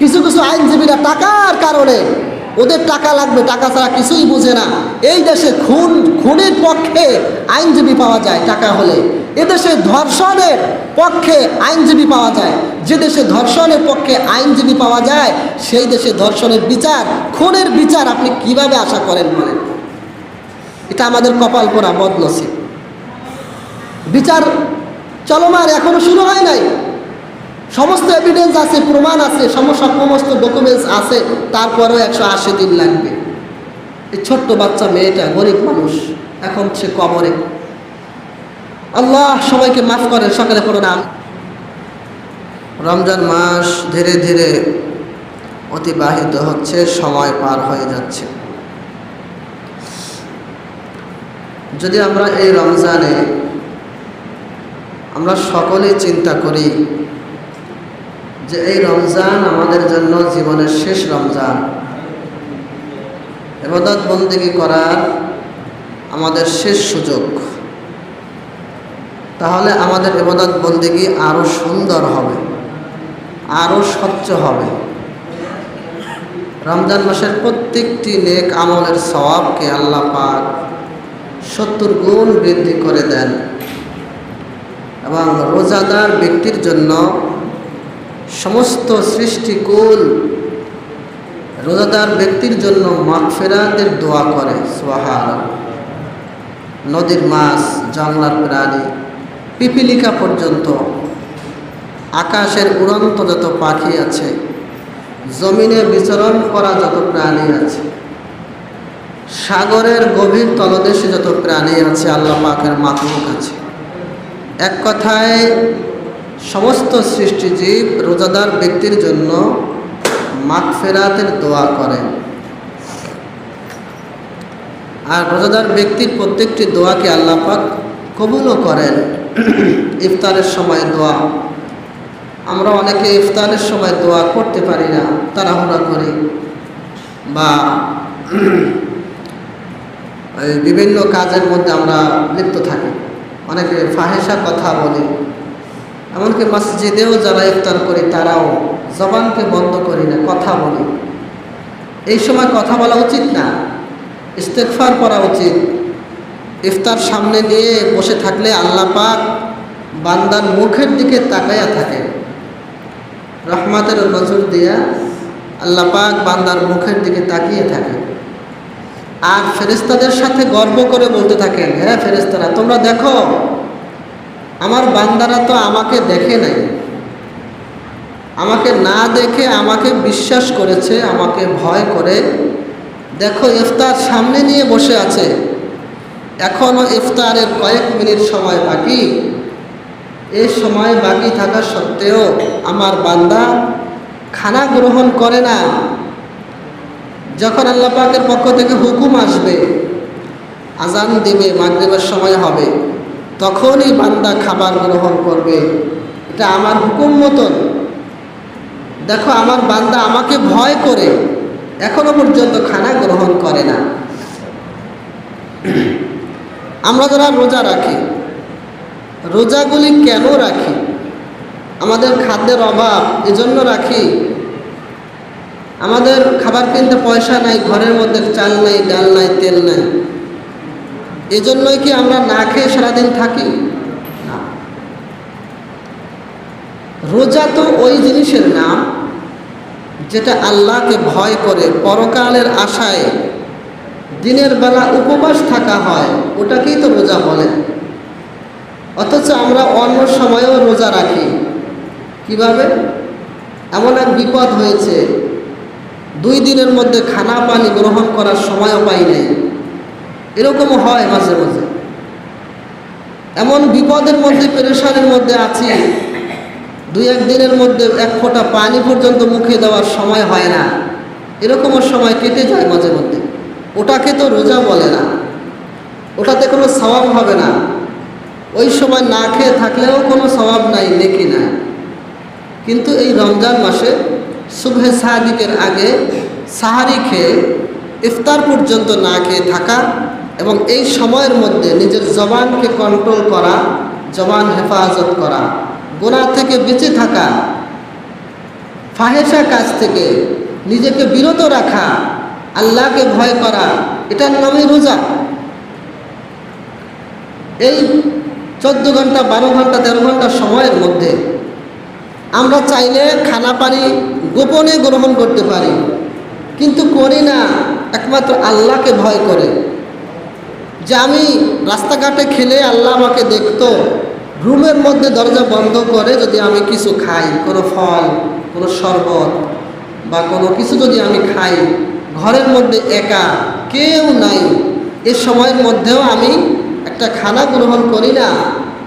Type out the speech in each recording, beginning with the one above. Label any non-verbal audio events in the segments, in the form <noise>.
কিছু কিছু আইনজীবীরা টাকার কারণে ওদের টাকা লাগবে, টাকা ছাড়া কিছুই বুঝে না। এই দেশে খুন, খুনের পক্ষে আইনজীবী পাওয়া যায় টাকা হলে। এদেশে ধর্ষণের পক্ষে আইনজীবী পাওয়া যায়। যে দেশে ধর্ষণের পক্ষে আইনজীবী পাওয়া যায়, সেই দেশে ধর্ষণের বিচার, খুনের বিচার আপনি কীভাবে আশা করেন বলেন? এটা আমাদের কপাল পোড়া বদনসিব। বিচার চলমান এখনও শুরু হয় নাই। সমস্ত এভিডেন্স আছে, প্রমাণ আছে, সমস্ত সমস্ত ডকুমেন্টস আছে, তারপরেও একশো আশি দিন লাগবে। এই ছোট্ট বাচ্চা মেয়েটা গরিব মানুষ, এখন সে কবরে। আল্লাহ সবাইকে মাফ করেন, সকালে পড়ো নাম রমজান মাস ধীরে ধীরে অতিবাহিত হচ্ছে, সময় পার হয়ে যাচ্ছে। যদি আমরা এই রমজানে আমরা সকলেই চিন্তা করি যে এই রমজান আমাদের জন্য জীবনের শেষ রমজান। এবাদত বন্দিগি করার আমাদের শেষ সুযোগ। তাহলে আমাদের এবাদত বন্দিগি আরও সুন্দর হবে আরও স্বচ্ছ হবে। রমজান মাসের প্রত্যেকটি নেক আমলের স্বভাবকে আল্লাহ পাক সত্তর গুণ বৃদ্ধি করে দেন এবং রোজাদার ব্যক্তির জন্য সমস্ত সৃষ্টিকুল রোজাদার ব্যক্তির জন্য মাগফেরাতের দোয়া করে সোহার নদীর মাছ, জানলার প্রাণী, পিপিলিকা পর্যন্ত, আকাশের উড়ন্ত যত পাখি আছে, জমিনে বিচরণ করা যত প্রাণী আছে, সাগরের গভীর তলদেশে যত প্রাণী আছে, আল্লাহ পাকের মাতমুখ আছে। এক কথায় সমস্ত সৃষ্টিজীব রোজাদার ব্যক্তির জন্য মাগফেরাতের দোয়া করেন আর রোজাদার ব্যক্তির প্রত্যেকটি দোয়াকে আল্লাহ পাক কবুলও করেন। ইফতারের সময় দোয়া। আমরা অনেকে ইফতারের সময় দোয়া করতে পারি না, তাড়াহুড়া করি বা বিভিন্ন কাজের মধ্যে আমরা লিপ্ত থাকি। অনেকে ফাহেসা কথা বলি এমনকি মসজিদেও যারা ইফতার করি, তারাও জবানকে বন্ধ করি না, কথা বলি। এই সময় কথা বলা উচিত না। ইস্তেকফার করা উচিত। ইফতার সামনে নিয়ে বসে থাকলে আল্লাহ পাক বান্দার মুখের দিকে তাকাইয়া থাকে। রহমাতের নজর দিয়া আল্লাহ পাক বান্দার মুখের দিকে তাকিয়ে থাকে। আর ফেরেস্তাদের সাথে গর্ব করে বলতে থাকেন হ্যাঁ ফেরেস্তারা তোমরা দেখো আমার বান্দারা তো আমাকে দেখে নাই। আমাকে না দেখে আমাকে বিশ্বাস করেছে, আমাকে ভয় করে। দেখো, ইফতার সামনে নিয়ে বসে আছে। এখনও ইফতারের কয়েক মিনিট সময় বাকি। এই সময় বাকি থাকা সত্ত্বেও আমার বান্দা খানা গ্রহণ করে না। যখন আল্লাহ পাকের পক্ষ থেকে হুকুম আসবে, আজান দিবে, মাগরিবের সময় হবে। তখনই বান্দা খাবার গ্রহণ করবে। এটা আমার হুকুম মতন। দেখো, আমার বান্দা আমাকে ভয় করে, এখনও পর্যন্ত খানা গ্রহণ করে না। আমরা যারা রোজা রাখি, রোজাগুলি কেন রাখি? আমাদের খাদ্যের অভাব এজন্য রাখি। আমাদের খাবার কিনতে পয়সা নাই, ঘরের মধ্যে চাল নাই, ডাল নাই, তেল নাই। এজন্যই কি আমরা না খেয়ে সারাদিন থাকি? রোজা তো ওই জিনিসের নাম যেটা আল্লাহকে ভয় করে, পরকালের আশায় দিনের বেলা উপবাস থাকা হয়, ওটাকেই তো রোজা বলে। অথচ আমরা অন্য সময়েও রোজা রাখি। কীভাবে? এমন এক বিপদ হয়েছে, দুই দিনের মধ্যে খানা পানি গ্রহণ করার সময়ও পাই নাই। এরকমও হয় মাঝে মাঝে। এমন বিপদের মধ্যে, পেরেশানের মধ্যে আছি। দুই এক দিনের মধ্যে এক ফোঁটা পানি পর্যন্ত মুখে দেওয়ার সময় হয় না। এরকমও সময় কেটে যায় মাঝে মধ্যে। ওটাকে তো রোজা বলে না। ওটাতে কোনো স্বভাব হবে না। ওই সময় না খেয়ে থাকলেও কোনো স্বভাব নাই, নেকি না কিন্তু এই রমজান মাসে শুভে সাহাদিকের আগে সাহারি খেয়ে ইফতার পর্যন্ত না খেয়ে থাকা এবং এই সময়ের মধ্যে নিজের জবানকে কন্ট্রোল করা, জবান হেফাজত করা গোনা থেকে বেঁচে থাকা ফাহেসা কাজ থেকে নিজেকে বিরত রাখা, আল্লাহকে ভয় করা এটার নামই রোজা। এই চোদ্দ ঘণ্টা, বারো ঘণ্টা, তেরো ঘণ্টা সময়ের মধ্যে আমরা চাইলে খানা পানি গোপনে গ্রহণ করতে পারি, কিন্তু করি না, একমাত্র আল্লাহকে ভয় করে। যে আমি রাস্তাঘাটে খেলে আল্লাহ আমাকে দেখতো, রুমের মধ্যে দরজা বন্ধ করে যদি আমি কিছু খাই, কোনো ফল, কোনো শরবত বা কোনো কিছু যদি আমি খাই, ঘরের মধ্যে একা কেউ নাই, এ সময়ের মধ্যেও আমি একটা খানা গ্রহণ করি না,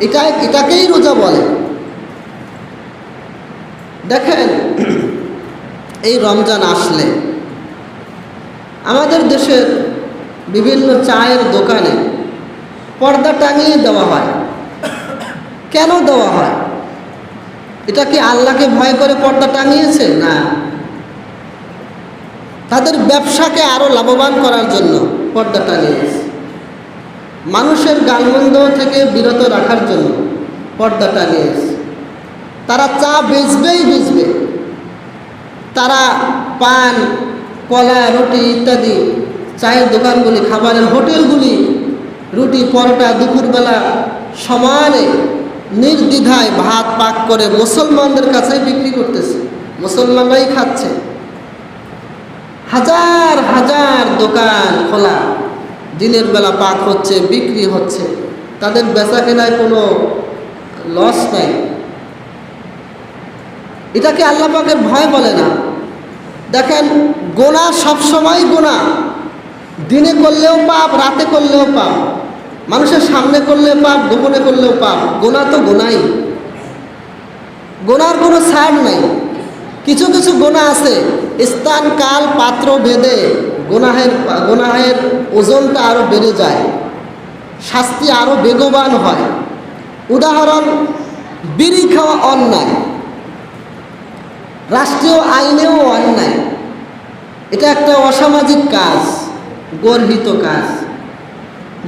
এটা, এটাকেই রোজা বলে। দেখেন, এই রমজান আসলে আমাদের দেশের বিভিন্ন চায়ের দোকানে পর্দা টাঙিয়ে দেওয়া হয়। কেন দেওয়া হয়? এটা কি আল্লাহকে ভয় করে পর্দা টাঙিয়েছে? না। তাদের ব্যবসাকে আরও লাভবান করার জন্য পর্দা টাঙিয়েছে। মানুষের গালমন্দ থেকে বিরত রাখার জন্য পর্দা টাঙিয়েছে। তারা চা বেচবেই বেচবে। তারা পান, কলা, রুটি ইত্যাদি চায়ের দোকানগুলি, খাবারের হোটেলগুলি, রুটি, পরোটা, দুপুরবেলা সমানে নির্দ্বিধায় ভাত পাক করে মুসলমানদের কাছে বিক্রি করতেছে। মুসলমানরাই খাচ্ছে। হাজার হাজার দোকান খোলা। দিনের বেলা পাক হচ্ছে, বিক্রি হচ্ছে। তাদের বেচা কেনায় কোনো লস নাই। এটাকে আল্লাহ পাকের ভয় বলে না। দেখেন, গোনা সবসময় গোনা। দিনে করলেও পাপ, রাতে করলেও পাপ, মানুষের সামনে করলে পাপ, গোপনে করলেও পাপ, গোনা তো গোনাই। গোনার কোনো ছাড় নাই। কিছু কিছু গোনা আছে, স্থান, কাল, পাত্র, ভেদে গোনাহের গোনাহের ওজনটা আরও বেড়ে যায়। শাস্তি আরও বেগবান হয়। উদাহরণ, বিড়ি খাওয়া অন্যায়। রাষ্ট্রীয় আইনেও অন্যায়। এটা একটা অসামাজিক কাজ। গর্হিত কাজ।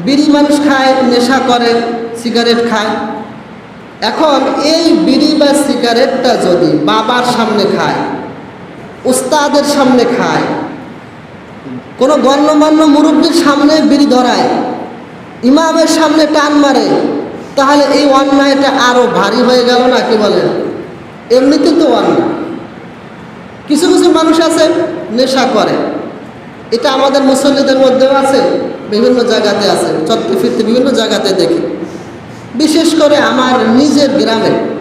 বিড়ি মানুষ খায়, নেশা করে, সিগারেট খায়। এখন এই বিড়ি বা সিগারেটটা যদি বাবার সামনে খায়, উস্তাদের সামনে খায়, কোনো গণ্যমান্য মুরব্বীর সামনে বিড়ি ধরায়, ইমামের সামনে টান মারে, তাহলে এই অন্যায়টা আরও ভারী হয়ে গেল না, কি বলেন? এমনিতে তো অন্যায়। কিছু কিছু মানুষ আছে, নেশা করে। এটা আমাদের মুসল্লিদের মধ্যেও আছে, বিভিন্ন জায়গাতে আছে। চলতে ফিরতে বিভিন্ন জায়গাতে দেখি। বিশেষ করে আমার নিজের গ্রামে।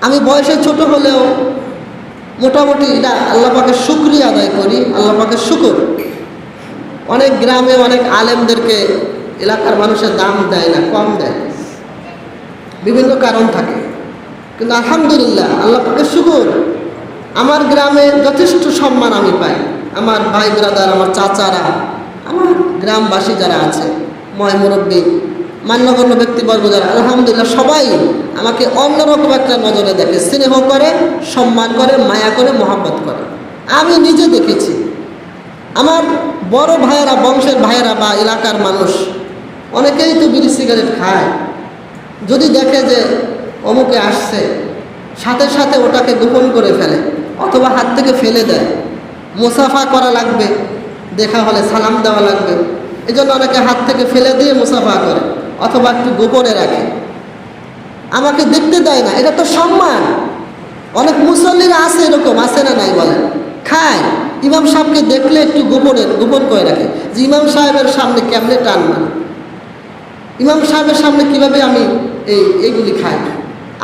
আমি বয়সে ছোট হলেও মোটামুটি এটা আল্লাপাকে শুক্রিয়া আদায় করি আল্লাপাকে শুকুর। অনেক গ্রামে অনেক আলেমদেরকে এলাকার মানুষের দাম দেয় না, কম দেয়। বিভিন্ন কারণ থাকে। কিন্তু আলহামদুলিল্লাহ আল্লাপাকে শুকুর। আমার গ্রামে যথেষ্ট সম্মান আমি পাই। আমার ভাই ব্রাদার আমার চাচারা, আমার গ্রামবাসী যারা আছে ময় মুরব্বী, মান্যগণ্য ব্যক্তিবর্গ যারা, আলহামদুলিল্লাহ সবাই আমাকে অন্যরকম একটা নজরে দেখে, স্নেহ করে, সম্মান করে, মায়া করে, মহাব্বত করে। আমি নিজে দেখেছি। আমার বড় ভাইয়েরা, বংশের ভাইয়েরা বা এলাকার মানুষ, অনেকেই তো বিড়ি সিগারেট খায়। যদি দেখে যে অমুকে আসছে, সাথে সাথে ওটাকে গোপন করে ফেলে, অথবা হাত থেকে ফেলে দেয় মুসাফা করা লাগবে, দেখা হলে সালাম দেওয়া লাগবে। এই জন্য অনেকে হাত থেকে ফেলে দিয়ে মুসাফা করে, অথবা একটু গোপনে রাখে। আমাকে দেখতে দেয় না, এটা তো সম্মান। অনেক মুসল্লিরা আছে এরকম, আছে না নাই বলেন খায়। ইমাম সাহেবকে দেখলে একটু গোপনে, গোপন করে রাখে যে ইমাম সাহেবের সামনে কেমনে টান মানে ইমাম সাহেবের সামনে কীভাবে আমি এই, এইগুলি খাই?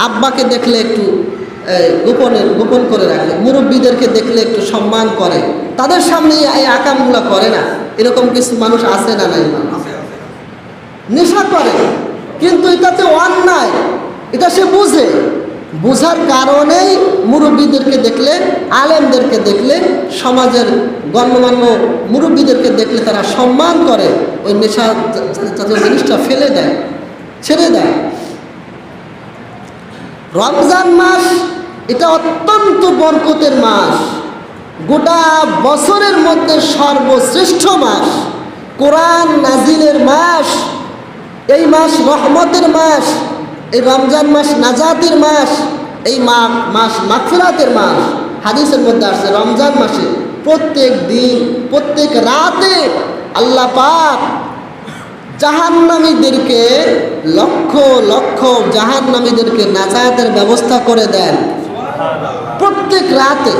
আব্বাকে দেখলে একটু গোপনের, গোপন করে রাখে। মুরব্বীদেরকে দেখলে একটু সম্মান করে। তাদের সামনে এই আকামগুলো করে না। এরকম কিছু মানুষ আছে না নাই? নেশা করে। কিন্তু এটাতে অন্যায়। এটা সে বুঝে। বোঝার কারণেই মুরব্বীদেরকে দেখলে, আলেমদেরকে দেখলে, সমাজের গণ্যমান্য মুরব্বীদেরকে দেখলে তারা সম্মান করে। ওই নেশা জিনিসটা ফেলে দেয়, ছেড়ে দেয়। রমজান মাস, এটা অত্যন্ত বরকতের মাস। গোটা বছরের মধ্যে সর্বশ্রেষ্ঠ মাস। কোরআন নাজিলের মাস, এই মাস রহমতের মাস, এই রমজান মাস নাজাতের মাস, এই মাস মাস মাগফিরাতের মাস। হাদিসের মধ্যে আসছে, রমজান মাসে প্রত্যেক দিন, প্রত্যেক রাতে আল্লাহ পাক জাহান্নামীদেরকে লক্ষ লক্ষ জাহান্নামীদেরকে নাজায়াতের ব্যবস্থা করে দেন। প্রত্যেক রাতে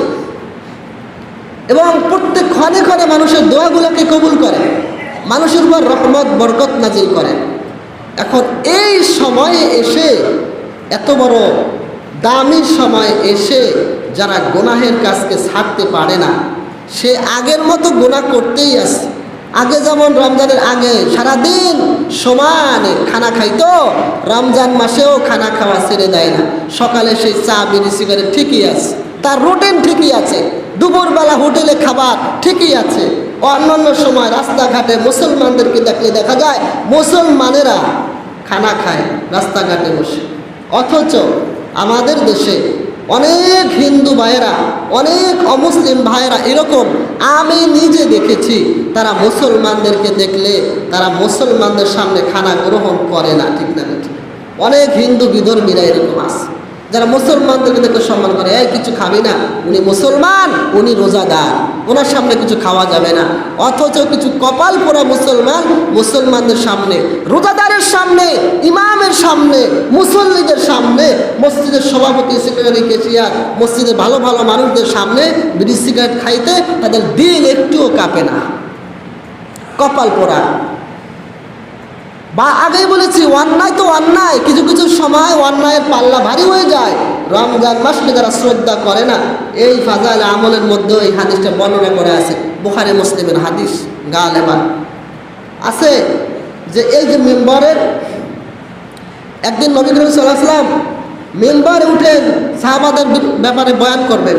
এবং প্রত্যেক ক্ষণে ক্ষণে মানুষের দোয়াগুলোকে কবুল করে মানুষের উপর রহমত, বরকত নাজিল করেন। এখন এই সময়ে এসে, এত বড় দামি সময় এসে যারা গোনাহের কাজকে ছাড়তে পারে না, সে আগের মতো গোনা করতেই আছে আগে যেমন রমজানের আগে সারাদিন সমানে খানা খাইতো, রমজান মাসেও খানা খাওয়া ছেড়ে দেয় না। সকালে সেই চা, বিড়ি, সিগারেট ঠিকই আছে। তার রুটিন ঠিকই আছে। দুপুরবেলা হোটেলে খাবার ঠিকই আছে। অন্যান্য সময় রাস্তাঘাটে মুসলমানদেরকে দেখলে দেখা যায়, মুসলমানেরা খানা খায় রাস্তাঘাটে বসে। অথচ আমাদের দেশে অনেক হিন্দু ভাইয়েরা, অনেক অমুসলিম ভাইয়েরা এরকম আমি নিজে দেখেছি। তারা মুসলমানদেরকে দেখলে তারা মুসলমানদের সামনে খানা গ্রহণ করে না, ঠিক না অনেক হিন্দু বিধর্মীরা এরকম আছে। যারা মুসলমানদেরকে দেখে সম্মান করে, এই, কিছু খাবি না? উনি মুসলমান, উনি রোজাদার। ওনার সামনে কিছু খাওয়া যাবে না। অথচ কিছু কপাল পোড়া মুসলমান, মুসলমানদের সামনে, রোজাদারের সামনে, ইমামের সামনে, মুসল্লিদের সামনে, মসজিদের সভাপতি, সেক্রেটারি, কেশিয়ার মসজিদের ভালো ভালো মানুষদের সামনে বিড়ি সিগারেট খাইতে তাদের দিল একটুও কাঁপে না। কপাল পোড়া। বা আগেই বলেছি, অন্যায় তো অন্যায়। কিছু কিছু সময় অন্যায়ের পাল্লা ভারী হয়ে যায়। রমজান মাসকে যারা শ্রদ্ধা করে না, এই ফাজাল আমলের মধ্যে এই হাদিসটা বর্ণনা করে আছে। বুখারে মুসলিমের হাদিস, গালেবান। আছে যে এই যে মেম্বারের, একদিন নবী করিম মেম্বারে উঠে সাহাবাদের ব্যাপারে বয়ান করবেন।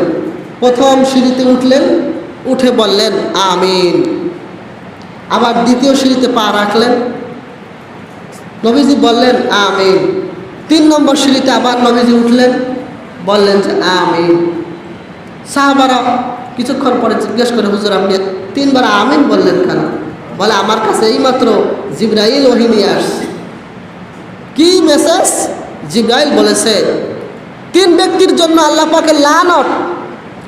প্রথম সিঁড়িতে উঠলেন, উঠে বললেন, আমিন। আবার দ্বিতীয় সিঁড়িতে পা রাখলেন নবীজি বললেন, আমিন। তিন নম্বর সিঁড়িতে আবার নবীজি উঠলেন, বললেন যে, আমিন। সাহাবারা কিছুক্ষণ পরে জিজ্ঞেস করে, হুজুর, আপনি তিনবার আমিন বললেন কেন? বলে, আমার কাছে এইমাত্র জিব্রাইল ওহিনী আসছে। কি মেসেজ? জিব্রাইল বলেছে, তিন ব্যক্তির জন্য আল্লাহ পাকে লানত,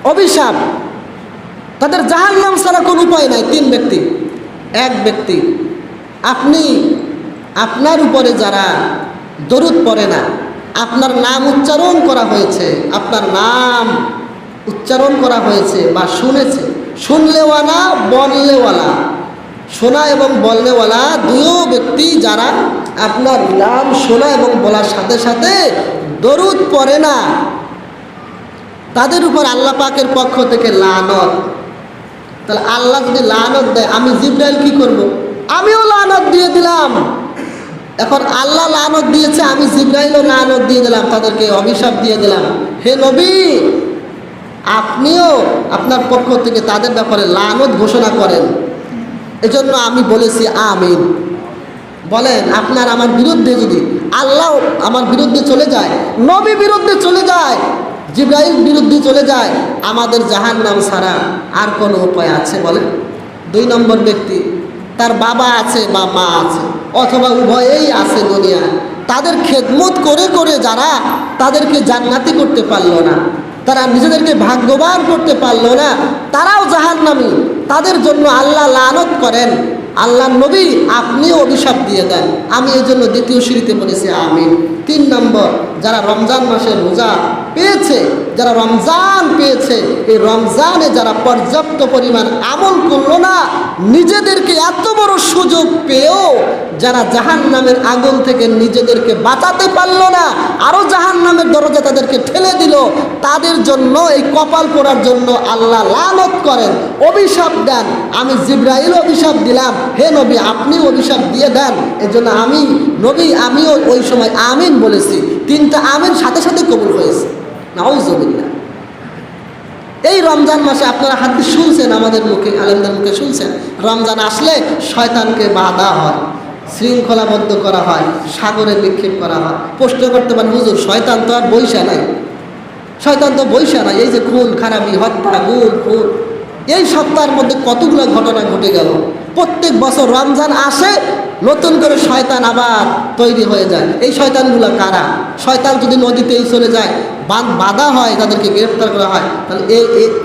অভিশাপ, তাদের জাহান নাম ছাড়া কোনো উপায় নাই, তিন ব্যক্তি, এক ব্যক্তি। আপনি আপনার উপরে যারা দরুদ পড়ে না, আপনার নাম উচ্চারণ করা হয়েছে, আপনার নাম উচ্চারণ করা হয়েছে বা শুনেছে, শুনলেওয়ালা, বললেওয়ালা, শোনা এবং বললেওয়ালা দুইও ব্যক্তি যারা আপনার নাম শোনা এবং বলার সাথে সাথে দরুদ পড়ে না, তাদের উপর আল্লাহ পাকের পক্ষ থেকে লানত তাহলে আল্লাহ যদি লানত দেয়, আমি জিব্রাইল কি করব। আমিও লানত দিয়ে দিলাম এখন আল্লাহ লানত দিয়েছে, আমি জিব্রাইলও লানত দিয়ে দিলাম, তাদেরকে অভিশাপ দিয়ে দিলাম। হে নবী, আপনিও আপনার পক্ষ থেকে তাদের ব্যাপারে লানত ঘোষণা করেন। এজন্য আমি বলেছি আমিন। বলেন, আপনার আমার বিরুদ্ধে যদি আল্লাহ আমার বিরুদ্ধে চলে যায়, নবী বিরুদ্ধে চলে যায়, জিব্রাইল বিরুদ্ধে চলে যায়, আমাদের জাহান নাম ছাড়া আর কোনো উপায় আছে বলেন? দুই নম্বর ব্যক্তি, তার বাবা আছে বা মা আছে। অথবা উভয়েই আছে দুনিয়া। তাদের খেদমত করে করে যারা তাদেরকে জান্নাতি করতে পারল না, তারা নিজেদেরকে ভাগ্যবান করতে পারল না, তারাও জাহান্নামী। তাদের জন্য আল্লাহ লানত করেন। আল্লাহ নবী আপনিও অভিশাপ দিয়ে দেন। আমি এই জন্য দ্বিতীয় সিঁড়িতে বলেছি, আমিন। তিন নম্বর যারা রমজান মাসে রোজা পেয়েছে, যারা রমজান পেয়েছে, এই রমজানে যারা পর্যাপ্ত পরিমাণ আমল করল না, নিজেদেরকে এত বড় সুযোগ পেয়েও যারা জাহান নামের আগুন থেকে নিজেদেরকে বাঁচাতে পারল না আরও জাহান নামের দরজা তাদেরকে ঠেলে দিল, তাদের জন্য, এই কপাল পড়ার জন্য আল্লাহ লালত করেন, অভিশাপ দেন। আমি জিব্রাইল অভিশাপ দিলাম, হে নবী আপনি অভিশাপ দিয়ে দেন, এজন্য আমি নবী, আমিও ওই সময় আমিন বলেছি। তিনটা আমিন সাথে সাথে কবুল হয়েছে। নাউজবিল্লা এই রমজান মাসে আপনারা হাদিস শুনছেন আমাদের মুখে, আলেমদের মুখে শুনছেন? রমজান আসলে শয়তানকে বাধা হয়, শৃঙ্খলাবদ্ধ করা হয়, সাগরে নিক্ষেপ করা হয়। প্রশ্ন করতে পারেন, হুজুর, শয়তান তো আর বৈশা নাই। শয়তান তো বৈশা নাই, এই যে খুন, খারাপি, হত্যা গুণ খুন, এই সপ্তাহের মধ্যে কতগুলো ঘটনা ঘটে গেল? প্রত্যেক বছর রমজান আসে, নতুন করে শয়তান আবার তৈরি হয়ে যায়। এই শয়তানগুলো কারা? শয়তান যদি নদীতেই চলে যায়, বাঁধ বাধা হয়, তাদেরকে গ্রেফতার করা হয়, তাহলে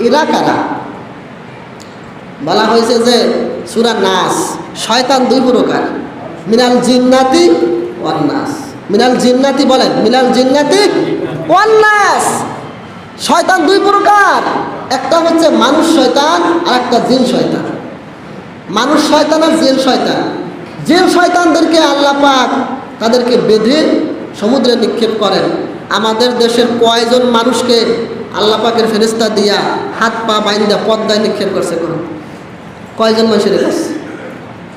এরা কারা? বলা হয়েছে যে সুরা নাস, শয়তান দুই প্রকার। মিনাল জিন্নাতি ওয়ান্নাস মিনাল জিন্নাতি বলেন, মিনাল জিন্নাতি ওয়ান্নাস শয়তান দুই প্রকার, একটা হচ্ছে মানুষ শয়তান আর একটা জিন শয়তান। মানুষ শয়তান আর জেল শয়তান। জেল শয়তানদেরকে আল্লাহ পাক তাদেরকে বেঁধে সমুদ্রে নিক্ষেপ করেন। আমাদের দেশের কয়জন মানুষকে আল্লাহ পাকের ফেরিস্তা দিয়া হাত পা বাইন্দা পদ্মায় নিক্ষেপ করছে কোন কয়জন মানুষের কাছে?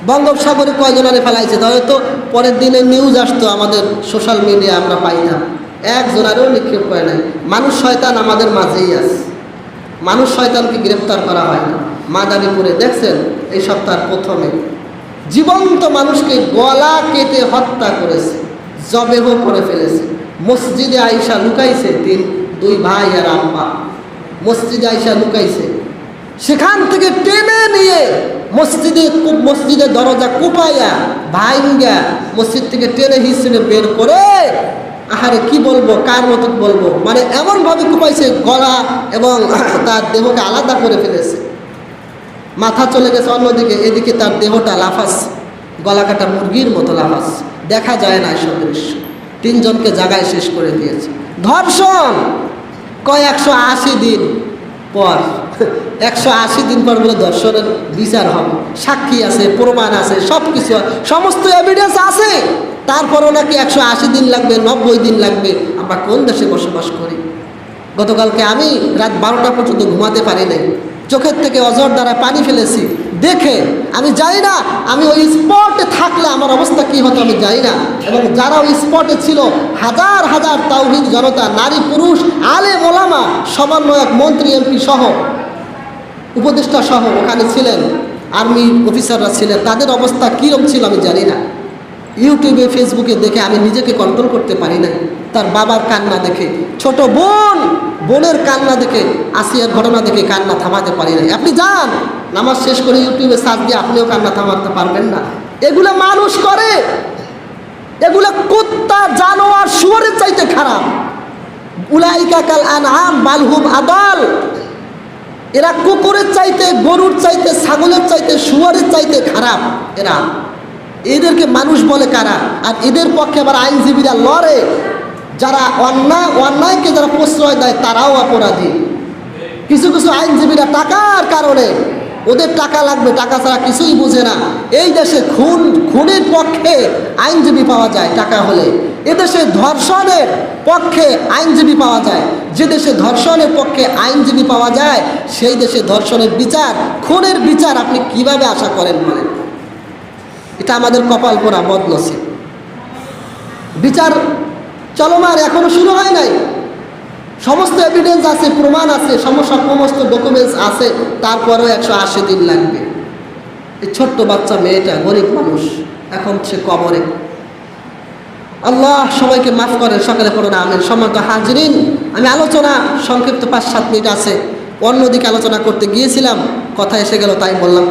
বঙ্গোপসাগরে কয়জন আরে ফেলাইছে? তাহলে তো পরের দিনে নিউজ আসতো আমাদের সোশ্যাল মিডিয়া আমরা পাই পাইতাম একজনারও নিক্ষেপ করে নাই। মানুষ শয়তান আমাদের মাঝেই আছে। মানুষ শয়তানকে গ্রেপ্তার করা হয় না। মাদারীপুরে, দেখছেন? এই সপ্তাহের প্রথমে জীবন্ত মানুষকে গলা কেটে হত্যা করেছে, জবেহ করে ফেলেছে। মসজিদে আইসা লুকাইছে তিন, দুই ভাই আর আম্মা মসজিদে আইসা লুকাইছে। সেখান থেকে টেনে নিয়ে মসজিদে মসজিদের দরজা কুপাইয়া ভাইঙ্গা মসজিদ থেকে টেনে হিসেবে বের করে আহারে কি বলব, কার মতো বলব? মানে এমনভাবে কুপাইছে গলা এবং তার দেহকে আলাদা করে ফেলেছে। মাথা চলে গেছে অন্যদিকে, এদিকে তার দেহটা লাফাস, গলা কাটা মুরগির মতো লাফাস। দেখা যায় না এসব দৃশ্য। তিনজনকে জায়গায় শেষ করে দিয়েছে। ধর্ষণ! কয় একশো আশি দিন পর, <laughs> একশো আশি দিন পর বলে ধর্ষণের বিচার হবে। সাক্ষী আছে, প্রমাণ আছে সব কিছু সমস্ত এভিডেন্স আছে। তারপরও নাকি একশো আশি দিন লাগবে, নব্বই দিন লাগবে। আমরা কোন দেশে বসবাস করি? গতকালকে আমি রাত বারোটা পর্যন্ত ঘুমাতে পারি নাই। চোখের থেকে অজর দ্বারা পানি ফেলেছি। দেখে, আমি জানি না, আমি ওই স্পটে থাকলে আমার অবস্থা কি হতো, আমি জানি না। এবং যারা ওই স্পটে ছিল, হাজার হাজার তাওহিদ জনতা, নারী, পুরুষ আলে মোলামা সমন্বয়ক, মন্ত্রী, এমপি সহ, উপদেষ্টা সহ ওখানে ছিলেন, আর্মি অফিসাররা ছিলেন, তাদের অবস্থা কীরকম ছিল আমি জানি না। ইউটিউবে, ফেসবুকে দেখে আমি নিজেকে কন্ট্রোল করতে পারি না তার বাবার কান্না দেখে, ছোট বোন, বোনের কান্না দেখে, আসিয়ার ঘটনা দেখে কান্না থামাতে পারি না আপনি যান, নামাজ শেষ করে ইউটিউবে সার্চ দিয়ে আপনিও কান্না থামাতে পারবেন না। এগুলো মানুষ করে। এগুলো কুত্তা, জানোয়ার, শুয়ারের চাইতে খারাপ। উলাইকা কাল আনআম বালহুম আদাল। এরা কুকুরের চাইতে, গরুর চাইতে, ছাগলের চাইতে, শুয়ারের চাইতে খারাপ। এরা। এদেরকে মানুষ বলে কারা? আর এদের পক্ষে আবার আইনজীবীরা লড়ে। যারা অন্যায় অন্যায়কে যারা প্রশ্রয় দেয়, তারাও অপরাধী। কিছু কিছু আইনজীবীরা টাকার কারণে ওদের টাকা লাগবে, টাকা ছাড়া কিছুই বোঝে না। এই দেশে খুন, খুনের পক্ষে আইনজীবী পাওয়া যায় টাকা হলে। এদেশে ধর্ষণের পক্ষে আইনজীবী পাওয়া যায়। যে দেশে ধর্ষণের পক্ষে আইনজীবী পাওয়া যায়, সেই দেশে ধর্ষণের বিচার, খুনের বিচার আপনি কীভাবে আশা করেন বলেন? এটা আমাদের কপাল পোড়া বদনসিব। বিচার চলমান এখনও শুরু হয় নাই। সমস্ত এভিডেন্স আছে, প্রমাণ আছে সমস্যা সমস্ত ডকুমেন্টস আছে, তারপরেও একশো আশি দিন লাগবে। এই ছোট্ট বাচ্চা মেয়েটা গরিব মানুষ, এখন সে কবরে। আল্লাহ সবাইকে মাফ করেন, সকালে পড়ুন আমেন। সম্মানিত হাজরিন, আমি আলোচনা, সংক্ষিপ্ত পাঁচ সাত মিনিট আছে। অন্যদিকে আলোচনা করতে গিয়েছিলাম, কথা এসে গেল, তাই বললাম